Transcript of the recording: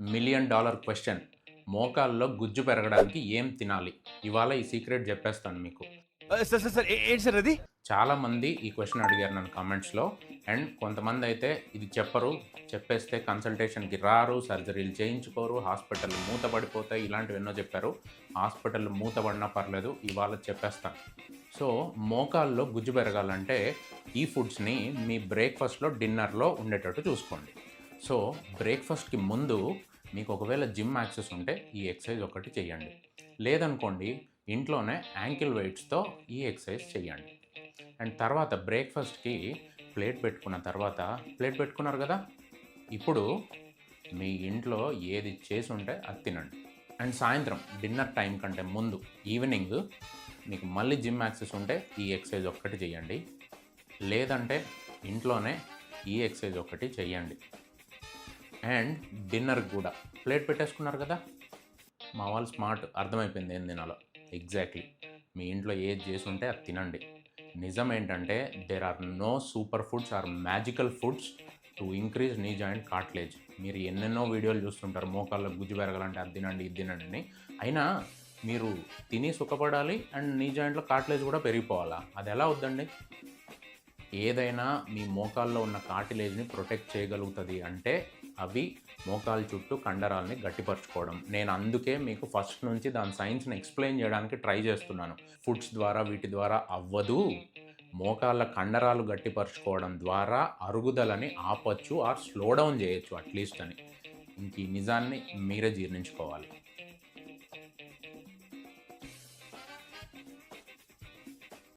Million dollar question. మోకాల్లో గుజ్జు పెరగడానికి ఏం తినాలి? ఇవాళ ఈ సీక్రెట్ చెప్పేస్తాను మీకు. సార్ సార్ సార్ ఏ- ఏంటి సార్ అది? చాలామంది ఈ క్వశ్చన్ అడిగారు నన్ను కామెంట్స్లో అండ్ కొంతమంది అయితే ఇది చెప్పరు చెప్పేస్తే కన్సల్టేషన్కి రారు సర్జరీలు చేయించుకోరు హాస్పిటల్ మూతపడిపోతాయి ఇలాంటివి ఎన్నో చెప్పారు. హాస్పిటల్ మూతపడినా పర్లేదు ఇవాళ చెప్పేస్తాను. సో మోకాల్లో గుజ్జు పెరగాలంటే ఈ ఫుడ్స్ని మీ బ్రేక్ఫాస్ట్లో డిన్నర్లో ఉండేటట్టు చూసుకోండి. సో బ్రేక్ఫాస్ట్కి ముందు మీకు ఒకవేళ జిమ్ యాక్సెస్ ఉంటే ఈ ఎక్సర్సైజ్ ఒకటి చేయండి లేదనుకోండి ఇంట్లోనే యాంకిల్ వెయిట్స్తో ఈ ఎక్సర్సైజ్ చేయండి అండ్ తర్వాత బ్రేక్ఫాస్ట్కి ప్లేట్ పెట్టుకున్న తర్వాత ప్లేట్ పెట్టుకున్నారు కదా? ఇప్పుడు మీ ఇంట్లో ఏది చేసి ఉంటే అది తినండి. అండ్ సాయంత్రం డిన్నర్ టైం కంటే ముందు ఈవినింగ్ మీకు మళ్ళీ జిమ్ యాక్సెస్ ఉంటే ఈ ఎక్సర్సైజ్ ఒక్కటి చేయండి లేదంటే ఇంట్లోనే ఈ ఎక్సర్సైజ్ ఒకటి చేయండి అండ్ డిన్నర్ కూడా. ప్లేట్ పెట్టేసుకున్నారు కదా? మా వాళ్ళు స్మార్ట్. అర్థమైపోయింది ఏం తినాలో ఎగ్జాక్ట్లీ. మీ ఇంట్లో ఏది చేసి ఉంటే అది తినండి. నిజం ఏంటంటే there are no super foods are magical foods to increase knee joint cartilage మీరు ఎన్నెన్నో వీడియోలు చూస్తుంటారు మోకాళ్ళకు గుజ్జు పెరగాలంటే అది తినండి ఇది తినండి అని. అయినా మీరు తిని సుఖపడాలి అండ్ నీ జాయింట్లో కాట్లేజ్ కూడా పెరిగిపోవాలా? అది ఎలా వద్దండి? ఏదైనా మీ మోకాల్లో ఉన్న కార్టిలేజ్ని ప్రొటెక్ట్ చేయగలుగుతుంది అంటే అవి మోకాలు చుట్టూ కండరాల్ని గట్టిపరచుకోవడం. నేను అందుకే మీకు ఫస్ట్ నుంచి దాని సైన్స్ని ఎక్స్ప్లెయిన్ చేయడానికి ట్రై చేస్తున్నాను. ఫుడ్స్ ద్వారా వీటి ద్వారా అవ్వదు. మోకాళ్ళ కండరాలు గట్టిపరచుకోవడం ద్వారా అరుగుదలని ఆపచ్చు ఆర్ స్లో డౌన్ చేయొచ్చు అట్లీస్ట్ అని. ఇంక ఈ నిజాన్ని మీరే జీర్ణించుకోవాలి.